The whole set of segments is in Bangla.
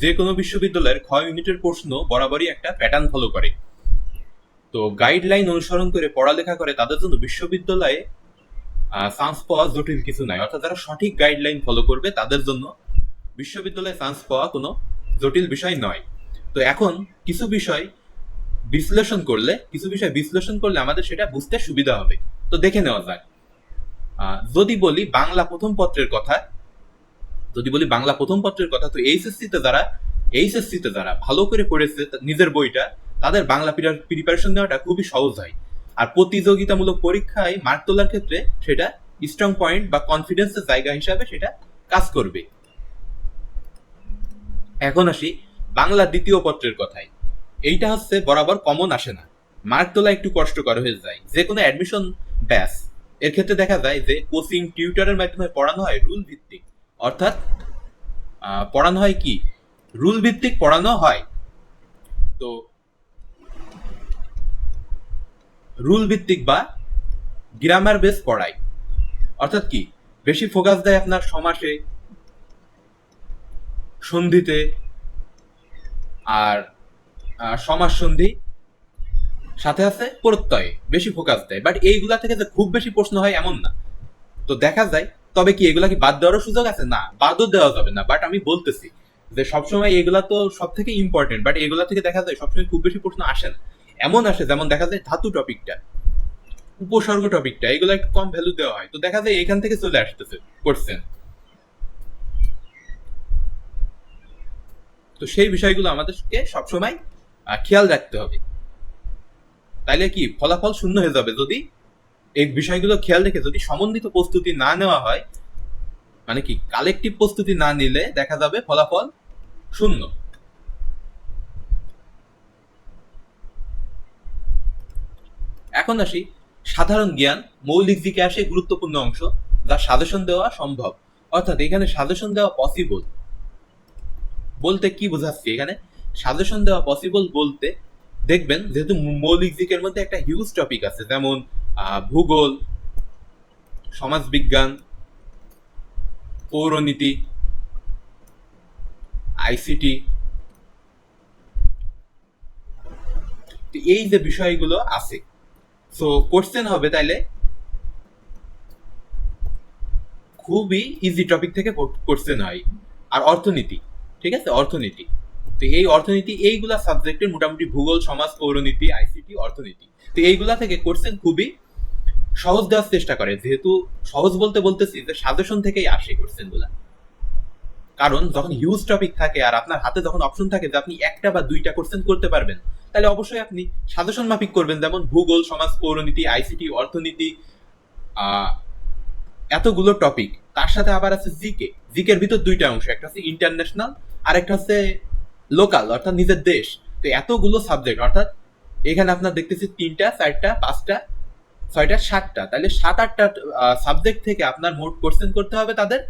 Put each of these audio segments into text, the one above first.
যে কোনো বিশ্ববিদ্যালয়ের ক্ষয় ইউনিটের প্রশ্ন বরাবরই একটা প্যাটার্ন ফলো করে। তো গাইডলাইন অনুসরণ করে পড়ালেখা করে, তাদের জন্য বিশ্ববিদ্যালয়ে চান্স পাওয়া জটিল কিছু নাই। অর্থাৎ যারা সঠিক গাইডলাইন ফলো করবে, তাদের জন্য বিশ্ববিদ্যালয়ে চান্স পাওয়া কোনো জটিল বিষয় নয়। তো এখন কিছু বিষয় বিশ্লেষণ করলে, কিছু বিষয় বিশ্লেষণ করলে আমাদের সেটা বুঝতে সুবিধা হবে। তো দেখে নেওয়া যাক। যদি বলি বাংলা প্রথম পত্রের কথা যদি বলি বাংলা প্রথম পত্রের কথা, তো এইচএসসি তে যারা, এইচএসসি তে যারা ভালো করে পড়েছে নিজের বইটা, তাদের বাংলা প্রিপারেশন নেওয়াটা খুবই সহজ হয়। আর প্রতিযোগিতামূলক পরীক্ষায় মার্ক তোলার ক্ষেত্রে সেটা স্ট্রং পয়েন্ট বা কনফিডেন্সের জায়গা হিসাবে সেটা কাজ করবে। এখন আসি বাংলা দ্বিতীয় পত্রের কথায়। এইটা হচ্ছে বরাবর কমন আসে না। মার্ক তোলা একটু কষ্টকর হয়ে যায়। যে কোনো অ্যাডমিশন ব্যাস। এর ক্ষেত্রে দেখা যায় যে কোচিং টিউটারের মাধ্যমে পড়ানো হয় রুল ভিত্তিক। অর্থাৎ পড়ানো হয় কি? রুল ভিত্তিক পড়ানো হয়। তো, রুল ভিত্তিক বা গ্রামার বেস পড়ায়। অর্থাৎ কি? বেশি ফোকাস দেয় আপনার সমাসে, সন্ধিতে, আর সমাস সন্ধি, সাথে আছে প্রত্যয়ে, বেশি ফোকাস দেয়। বাট এইগুলা থেকে যে খুব বেশি প্রশ্ন হয় এমন না। তো দেখা যায় তবে কি এগুলা কি বাদ দেওয়ারও সুযোগ আছে? না, বাদও দেওয়া যাবে না বাট আমি বলতেছি যে সবসময় এগুলা তো সব থেকে ইম্পর্টেন্ট বাট এগুলা থেকে দেখা যায় সবসময় খুব বেশি প্রশ্ন আসে না। এমন আসে যেমন দেখা যায় ধাতু টপিকটা, উপসর্গ টপিকটা, এগুলো একটু কম ভ্যালু দেওয়া হয়। তো দেখা যায় এখান থেকে চলে আসতেছে কোশ্চেন তো সেই বিষয়গুলো আমাদেরকে সবসময় খেয়াল রাখতে হবে। তাইলে কি, ফলাফল শূন্য হয়ে যাবে যদি এই বিষয়গুলো খেয়াল রেখে যদি সমন্বিত প্রস্তুতি না নেওয়া হয় মানে কি কালেকটিভ প্রস্তুতি না নিলে দেখা যাবে ফলাফল শূন্য। এখন আসি সাধারণ জ্ঞান, মৌলিক দিকে আসে গুরুত্বপূর্ণ অংশ, যা সাজেশন দেওয়া সম্ভব। অর্থাৎ এখানে সাজেশন দেওয়া পসিবল বলতে কি বোঝাচ্ছি এখানে? সাজেশন দেওয়া পসিবল বলতে দেখবেন, যেহেতু মৌলিক দিকের মধ্যে একটা হিউজ টপিক আছে, যেমন ভূগোল, সমাজবিজ্ঞান, পৌরনীতি, আইসিটি। এই যে বিষয়গুলো আছে সো কোশ্চেন হবে তাইলে খুবই ইজি টপিক থেকে কোশ্চেন হয়, আর অর্থনীতি, ঠিক আছে? অর্থনীতি। তো এই অর্থনীতি, এইগুলা সাবজেক্টের মোটামুটি ভূগোল, সমাজ, পৌরনীতি, আইসিটি, অর্থনীতি। তো এইগুলা থেকে কোশ্চেন খুবই সহজ দেওয়ার চেষ্টা করে, যেহেতু সহজ বলতে বলতেছি যে সাজেশন থেকেই আসে কোশ্চেনগুলা। কারণ যখন হিউজ টপিক থাকে আর আপনার হাতে যখন অপশন থাকে যে আপনি একটা বা দুইটা কোশ্চেন করতে পারবেন, তাহলে অবশ্যই আপনি সাজেশন মাফিক করবেন। যেমন ভূগোল, সমাজ, পৌরনীতি আইসিটি অর্থনীতি এতগুলো টপিক তার সাথে আবার আছে জিকে জিকের ভিতর দুইটা অংশ, একটা হচ্ছে ইন্টারন্যাশনাল আর একটা হচ্ছে লোকাল অর্থাৎ নিজের দেশ। তো এতগুলো সাবজেক্ট অর্থাৎ এখানে আপনার দেখতেছি তিনটা, চারটা, পাঁচটা ছয়টা, সাতটা। তাহলে সাত, আটটা সাবজেক্ট থেকে আপনার মোট কোশ্চেন করতে হবে তাদের।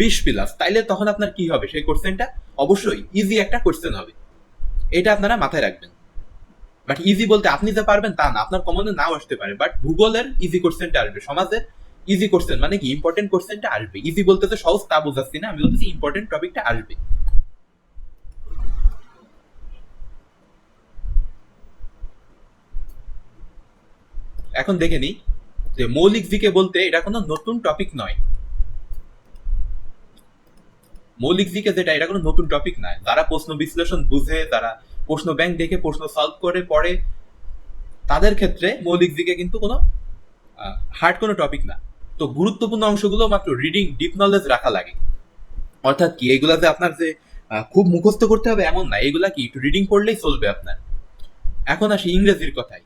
বিশ প্লাস তাইলে তখন আপনার কি হবে সেই কোশ্চেনটা অবশ্যই ইজি একটা কোশ্চেন হবে। এটা আপনারা মাথায় রাখবেন। বাট ইজি বলতে আপনি যে পারবেন তা না। আপনার কমনে নাও আসতে পারে। বাট ভূগোলের ইজি কোশ্চেনটা আসবে। সমাজের ইজি কোশ্চেন মানে কি? ইম্পর্টেন্ট কোশ্চেনটা আসবে। ইজি বলতে তো সহজ, তা বোঝাচ্ছি না। আমি বলতেছি ইম্পর্টেন্ট টপিকটা আসবে। এখন দেখে নিই যে মৌলিক জিকে বলতে এটা কোনো নতুন টপিক নয়। মৌলিক জিকে যেটা, এটা কোনো নতুন টপিক নয়। যারা প্রশ্ন বিশ্লেষণ বুঝে, যারা প্রশ্ন ব্যাংক দেখে প্রশ্ন সলভ করে, পড়ে, তাদের ক্ষেত্রে মৌলিক দিকে কিন্তু কোনো হার্ড কোনো টপিক না। তো গুরুত্বপূর্ণ অংশগুলো মাত্র রিডিং ডিপ নলেজ রাখা লাগে। অর্থাৎ কি, এগুলা যে আপনার যে খুব মুখস্থ করতে হবে এমন না। এগুলা কি, একটু রিডিং পড়লেই চলবে আপনার। এখন আসি ইংরেজির কথায়।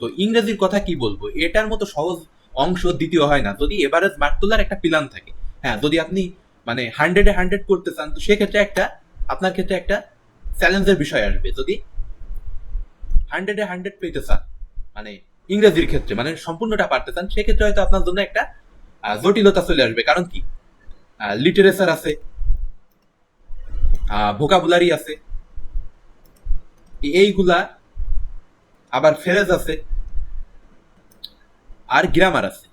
তো ইংরেজির কথা কি বলব? এটার মতো সহজ অংশ দ্বিতীয় হয় না। যদি এভারেজ মার্ক তোলার একটা প্ল্যান থাকে হ্যাঁ যদি আপনি মানে হান্ড্রেডে হান্ড্রেড করতে চান, তো সেক্ষেত্রে একটা, আপনার ক্ষেত্রে একটা চ্যালেঞ্জের বিষয় আসবে। যদি হান্ড্রেডে হান্ড্রেড পেতে চান মানে ইংরেজির ক্ষেত্রে মানে সম্পূর্ণটা পারতে চান, সেক্ষেত্রে হয়তো আপনার জন্য একটা জটিলতা চলে আসবে। কারণ কি? লিটারেচার আছে ভোকাবুলারি আছে। এইগুলা আবার ফেরেজ আছে, আর গ্রামার আছে।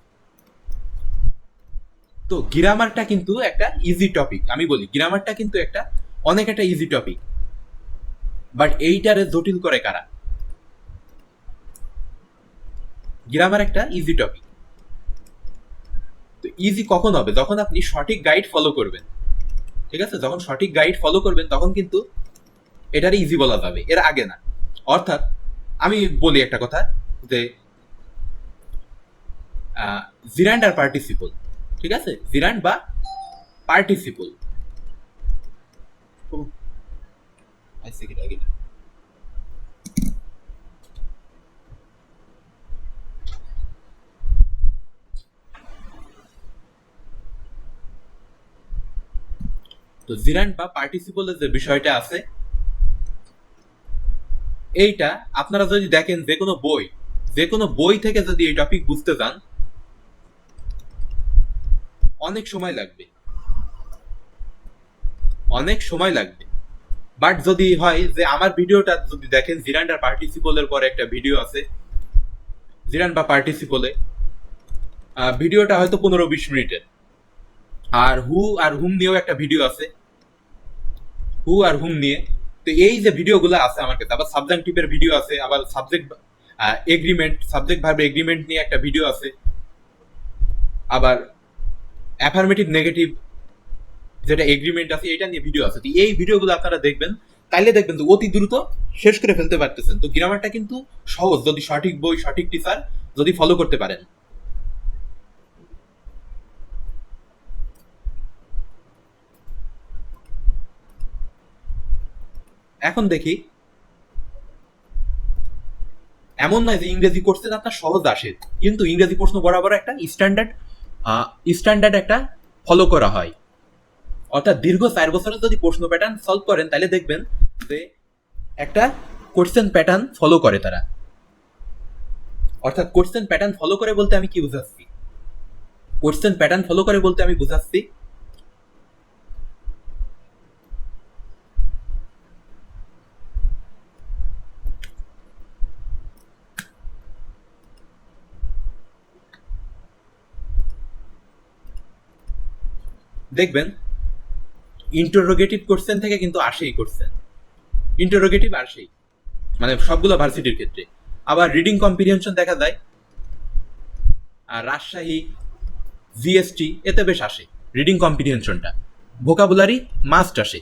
তো গ্রামারটা কিন্তু একটা ইজি টপিক আমি বলি গ্রামারটা কিন্তু একটা, অনেক একটা ইজি টপিক বাট এইটারে জটিল করে কারা? গ্রামার একটা ইজি টপিক তো ইজি কখন হবে? যখন আপনি সঠিক গাইড ফলো করবেন। ঠিক আছে? যখন সঠিক গাইড ফলো করবেন, তখন কিন্তু এটারই ইজি বলা যাবে। এর আগে না। অর্থাৎ আমি বলি একটা কথা যে জিরান্ড আর পার্টিসিপল ঠিক আছে? জিরান্ড বা পার্টিসিপল তো জিরান্ড বা পার্টিসিপলের যে বিষয়টা আছে এইটা আপনারা যদি দেখেন যে কোনো বই, যে কোনো বই থেকে যদি এই টপিক বুঝতে চান অনেক সময় লাগবে। অনেক সময় লাগবে। বাট যদি হয় যে আমার ভিডিওটা যদি দেখেন জিরান্ড আর পার্টিসিপলের পরে একটা ভিডিও আছে। জিরান বা পার্টিসিপলে ভিডিওটা হয়তো পনেরো বিশ মিনিটের আর হু আর হুম নিয়েও একটা ভিডিও আছে। হু আর হুম নিয়ে। তো এই যে ভিডিওগুলো আছে আমার কাছে, আবার সাবজেক্টিভের ভিডিও আছে, আবার সাবজেক্ট এগ্রিমেন্ট সাবজেক্ট ভাবে এগ্রিমেন্ট নিয়ে একটা ভিডিও আছে, আবার অ্যাফার্মেটিভ নেগেটিভ যেটা এগ্রিমেন্ট আছে, এটা নিয়ে ভিডিও আছে। তো এই ভিডিওগুলো আপনারা দেখবেন, তাইলে দেখবেন তো অতি দ্রুত শেষ করে ফেলতে পারতেছেন। তো গ্রামারটা কিন্তু সহজ, যদি সঠিক বই, সঠিক টিচার যদি ফলো করতে পারেন। এখন দেখি। এমন নয় যে ইংরেজি কোর্সে আপনার সহজ আসে, কিন্তু ইংরেজি প্রশ্ন বরাবর একটা স্ট্যান্ডার্ড স্ট্যান্ডার্ড একটা ফলো করা হয়। অর্থাৎ দীর্ঘ চার বছরের যদি প্রশ্ন প্যাটার্ন সলভ করেন, তাহলে দেখবেন যে একটা কোশ্চেন প্যাটার্ন ফলো করে তারা। অর্থাৎ কোশ্চেন প্যাটার্ন ফলো করে বলতে আমি কি বুঝাচ্ছি? কোশ্চেন প্যাটার্ন ফলো করে বলতে আমি বুঝাচ্ছি দেখবেন ইন্টারোগেটিভ কোশ্চেন থেকে কিন্তু আসেই কোশ্চেন ইন্টারোগেটিভ আসেই। মানে সবগুলো ভার্সিটির ক্ষেত্রে। আবার রিডিং কম্পিরিহেনশন দেখা যায়, আর রাজশাহী জিএসটি এতে বেশ আসে রিডিং কম্পিরিহেনশনটা ভোকাবুলারি মাস্ট আসে।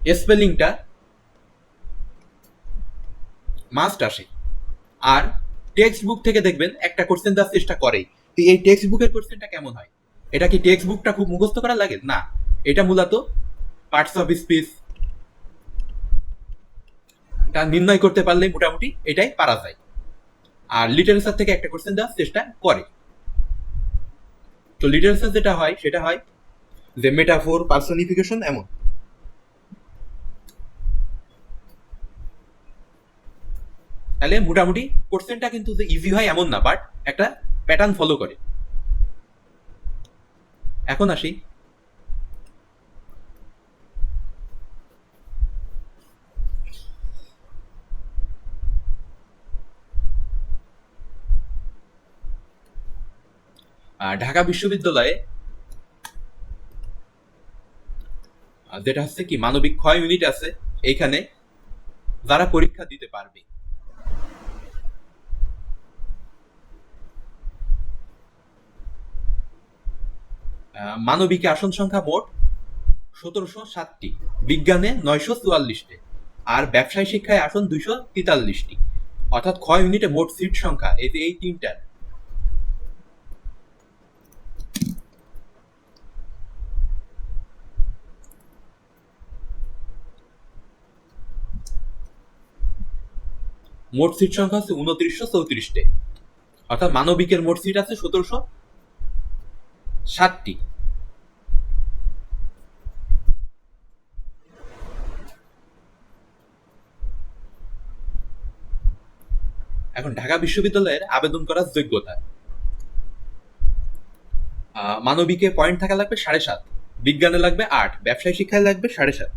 স্পেলিংটা মাস্ট আসে। আর টেক্সট বুক থেকে দেখবেন, একটা কোশ্চেন দেওয়ার চেষ্টা করেই। তো এই টেক্সট বুকের কোশ্চেনটা কেমন হয়? এটা কি টেক্সট বুকটা খুব মুখস্থ করা লাগে? না। এটা মূলত পার্টস অফ স্পিচ তা নির্ণয় করতে পারলে মোটামুটি এটাই পারা যায়। আর লিটারেচার থেকে একটা কোশ্চেন দেওয়ার চেষ্টা করে। তো লিটারেচার যেটা হয়, সেটা হয় যে মেটাফোর পার্সনিফিকেশন এমন। তাহলে মোটামুটি কোশ্চেনটা কিন্তু যে ইজি হয় এমন না বাট একটা প্যাটার্ন ফলো করে। এখন আসি। ঢাকা বিশ্ববিদ্যালয়ে যেটা হচ্ছে কি, মানবিক ক্ষয় ইউনিট আছে এইখানে যারা পরীক্ষা দিতে পারবে। মানবিকে আসন সংখ্যা মোট সতেরোশো সাতটি, বিজ্ঞানে নয়শো চুয়াল্লিশটি, আর ব্যবসায় শিক্ষায় আসন দুইশো তেতাল্লিশটি। অর্থাৎ ক্ষয় ইউনিটে মোট সিট সংখ্যা, এই এই তিনটার মোট সিট সংখ্যা হচ্ছে উনত্রিশশো চৌত্রিশটে। অর্থাৎ মানবিকের মোট সিট আছে সতেরোশো সাতটি এখন ঢাকা বিশ্ববিদ্যালয়ের আবেদন করার যোগ্যতা। মানবিকে পয়েন্ট থাকা লাগবে সাড়ে সাত। বিজ্ঞানে লাগবে আট। ব্যবসায় শিক্ষায় লাগবে সাড়ে সাত।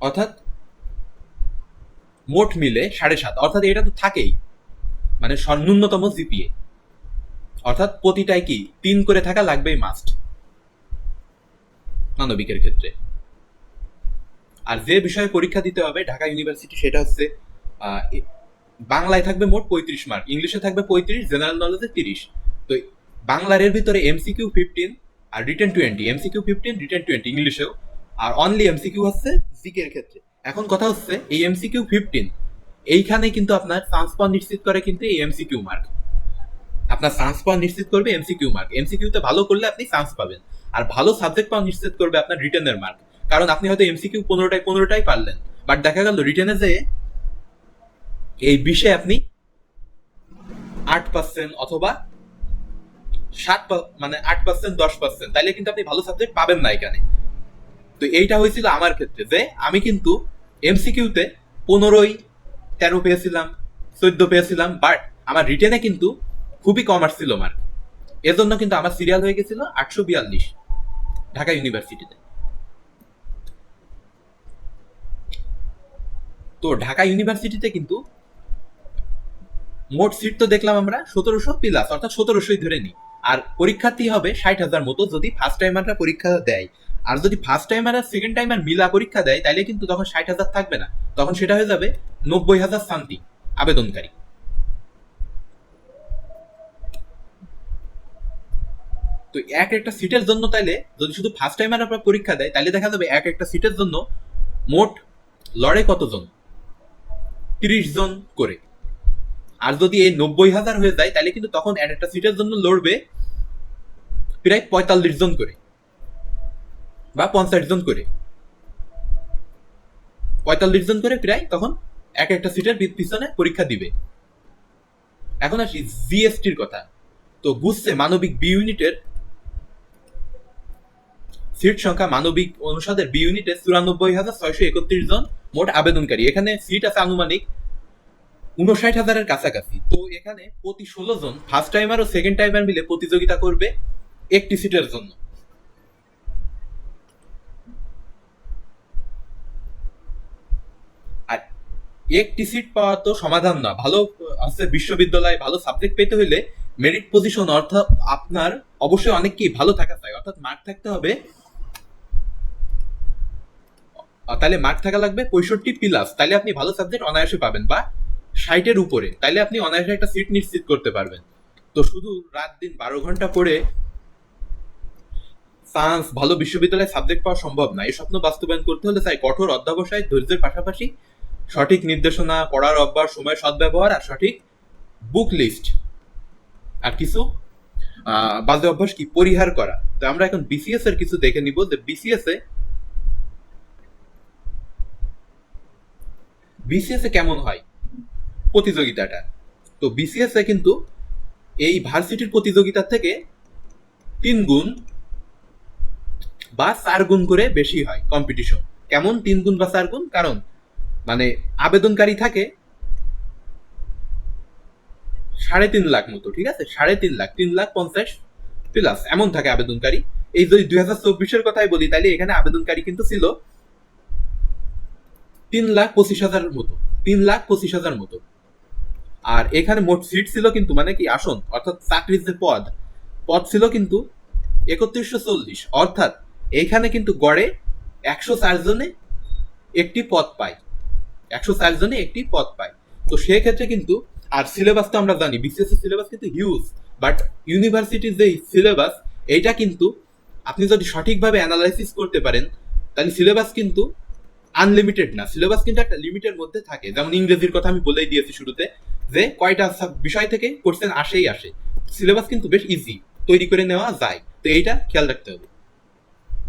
অর্থাৎ মোট মিলে সাড়ে সাত। অর্থাৎ এটা তো থাকেই। মানে ন্যূনতম জিপিএ। অর্থাৎ প্রতিটাই কি? তিন করে থাকা লাগবেই মাস্ট মানবিকের ক্ষেত্রে। আর যে বিষয়ে পরীক্ষা দিতে হবে ঢাকা ইউনিভার্সিটি, সেটা হচ্ছে বাংলায় থাকবে মোট পঁয়ত্রিশ মার্ক ইংলিশে থাকবে পঁয়ত্রিশ জেনারেল নলেজে তিরিশ। তো বাংলার এর ভিতরে এমসিকিউ ফিফটিন আর written twenty MCQ fifteen written twenty ইংলিশেও, আর অনলি এমসিকিউ হচ্ছে জিকে এর ক্ষেত্রে। এখন কথা হচ্ছে এই এমসিকিউ ফিফটিন এইখানে কিন্তু আপনার চান্স নিশ্চিত করে কিন্তু এই এমসিকিউ মার্ক আপনার চান্স পাওয়া নিশ্চিত করবে এমসিকিউ মার্ক এমসিকিউতে ভালো করলে আপনি চান্স পাবেন। আর ভালো সাবজেক্ট পাওয়া নিশ্চিত করবে আপনার রিটেনের মার্ক কারণ আপনি হয়তো এমসিকিউ পনেরোটায়, পনেরোটাই পারলেন। বাট দেখা গেল রিটেনে যে এই বিষয়ে আপনি আট পার্সেন্ট অথবা সাত মানে আট পার্সেন্ট দশ পার্সেন্ট তাইলে কিন্তু আপনি ভালো সাবজেক্ট পাবেন না এখানে। তো এইটা হয়েছিল আমার ক্ষেত্রে যে আমি কিন্তু এমসিকিউতে পনেরোই, তেরো পেয়েছিলাম, চোদ্দ পেয়েছিলাম বাট আমার রিটেনে কিন্তু খুবই কম আসছিল মার্ক এজন্য কিন্তু আমার সিরিয়াল হয়ে গেছিল আটশো বিয়াল্লিশ ঢাকা ইউনিভার্সিটিতে তো ঢাকা ইউনিভার্সিটিতে কিন্তু মোট সিট তো দেখলাম আমরা সতেরোশো প্লাস অর্থাৎ সতেরোশোই ধরে নিই। আর পরীক্ষার্থী হবে ষাট হাজার মতো যদি ফার্স্ট টাইমাররা পরীক্ষা দেয়। আর যদি ফার্স্ট টাইমার আর সেকেন্ড টাইমার মিলা পরীক্ষা দেয় তাহলে কিন্তু তখন ষাট হাজার থাকবে না। তখন সেটা হয়ে যাবে নব্বই হাজার শান্তি আবেদনকারী। তো এক একটা সিটের জন্য তাইলে যদি শুধু ফার্স্ট টাইমার আপনার পরীক্ষা দেয় তাহলে দেখা যাবে এক একটা সিটের জন্য মোট লড়ে কতজন? তিরিশ জন করে। আর যদি এই নব্বই হাজার হয়ে যায়, তাহলে কিন্তু তখন এক একটা সিটের জন্য লড়বে প্রায় পঁয়তাল্লিশ জন করে বা পঞ্চাশ জন করে। পঁয়তাল্লিশ জন করে প্রায় তখন এক একটা সিটের পিছনে পরীক্ষা দিবে। এখন আসি জিএসটির কথা। তো বুঝছে মানবিক বি ইউনিটের সিট সংখ্যা মানবিক অনুষদের বি ইউনিটে চুরানব্বই হাজার ছয়শো একত্রিশ জন মোট আবেদনকারী। এখানে সিট আছে আনুমানিক উনষাট হাজারের কাছাকাছি। তো এখানে প্রতি ষোলো জন ফার্স্ট টাইমার ও সেকেন্ড টাইমার মিলে প্রতিযোগিতা করবে একটি সিটের জন্য। আর একটি সিট পাওয়া তো সমাধান না। ভালো আছে বিশ্ববিদ্যালয়ে ভালো সাবজেক্ট পেতে হলে মেরিট পজিশন অর্থাৎ আপনার অবশ্যই অনেক কি ভালো থাকা চাই। অর্থাৎ মার্ক থাকতে হবে তাহলে মার্ক থাকা লাগবে পঁয়ষট্টি প্লাস তাহলে আপনি ভালো সাবজেক্ট অনায়াসে পাবেন বা ষাটের উপরে তাহলে আপনি অনায়াসে একটা সিট নিশ্চিত করতে পারবেন। তো শুধু রাত দিন বারো ঘণ্টা পড়ে সায়েন্স ভালো বিশ্ববিদ্যালয়ে সাবজেক্ট পাওয়া সম্ভব না। এই স্বপ্ন বাস্তবায়ন করতে হলে তাই কঠোর অধ্যাবসায়, ধৈর্যের পাশাপাশি সঠিক নির্দেশনা, পড়ার অভ্যাস সময় সদ্ব্যবহার আর সঠিক বুক লিস্ট আর কিছু বাজে অভ্যাস কি? পরিহার করা। তো আমরা এখন বিসিএস এর কিছু দেখে নিব যে বিসিএস এ বিসিএস এ কেমন হয়? প্রতিযোগিতাটা। তো বিসিএস কিন্তু এই ভার্সিটির প্রতিযোগিতার থেকে তিন গুণ বা চার গুণ করে বেশি হয় কম্পিটিশন কেমন তিন গুণ বা চার গুণ? কারণ মানে আবেদনকারী থাকে সাড়ে তিন লাখ মতো, ঠিক আছে? সাড়ে তিন লাখ তিন লাখ পঞ্চাশ প্লাস এমন থাকে আবেদনকারী। এই যদি দুই হাজার চব্বিশের কথাই বলি তাহলে এখানে আবেদনকারী কিন্তু ছিল তিন লাখ পঁচিশ হাজার মতো, তিন লাখ পঁচিশ হাজার মতো। আর এখানে মোট সিট ছিল কিন্তু মানে কি, আসন, অর্থাৎ চাকরির যে পদ পদ ছিল কিন্তু একত্রিশশো চল্লিশ। অর্থাৎ এইখানে কিন্তু গড়ে একশো চার জনে একটি পদ পায়। একশো চার জনে একটি পদ পায়। তো সেক্ষেত্রে কিন্তু, আর সিলেবাস তো আমরা জানি বিসিএস এর সিলেবাস কিন্তু হিউজ বাট ইউনিভার্সিটির যে সিলেবাস এইটা কিন্তু আপনি যদি সঠিকভাবে অ্যানালাইসিস করতে পারেন, তাহলে সিলেবাস কিন্তু আনলিমিটেড না। সিলেবাস কিন্তু একটা লিমিটের মধ্যে থাকে। যেমন ইংরেজির কথা আমি বলেই দিয়েছি শুরুতে যে কয়টা বিষয় থেকে কোশ্চেন আসেই আসে। সিলেবাস কিন্তু বেশ ইজি তৈরি করে নেওয়া যায়। তো এইটা খেয়াল রাখতে হবে।